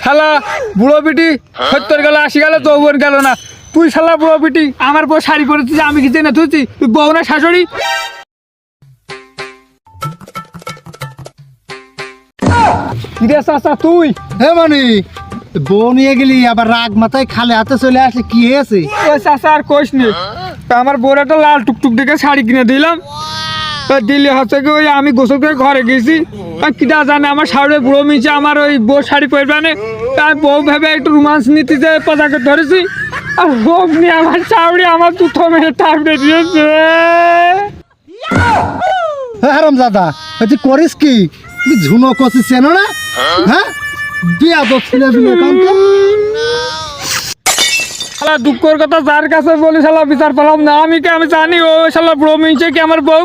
শালা বুড়ো পিটি সত্তর গেল আশি গেল তো বোন গেল না। তুই শালা বুড়ো পিটি আমার বউ শাড়ি আমি কিছু না তুই তুই বউ না শাশুড়ি? কিরে চাচা তুই? হে মানে বউ নিয়ে গেলি আবার রাগ মাথায় খালে হাতে চলে আসলে কি হয়েছে? চাচা আর কোষ নেই তা আমার বউর একটা লাল টুকটুক দেখে শাড়ি কিনে দিলাম। তা দিলে হচ্ছে কি ওই আমি গোসল করে ঘরে গেছি। কিটা জানে আমার শাড়ি বুড়ো মিছে আমার ওই বউ শাড়ি পরবে না। তাই বউ ভেবে একটু রোমান্স নীতি যে পতাকে ধরেছি। আর বউ নিয়ে আমার শাড়ি আমার দু থমে টাপড়ে দিয়েছে। হারাম দাদা তুই করিস কি? তুই ঝুনো কষি চেনো না? হ্যাঁ? বিয়া তো ছেলে কাউকে? শালা দুঃখর কথা যার কাছে বলি শালা বিচার পেলাম না। আমি কে আমি জানি ও শালা মিছে কি আমার বউ?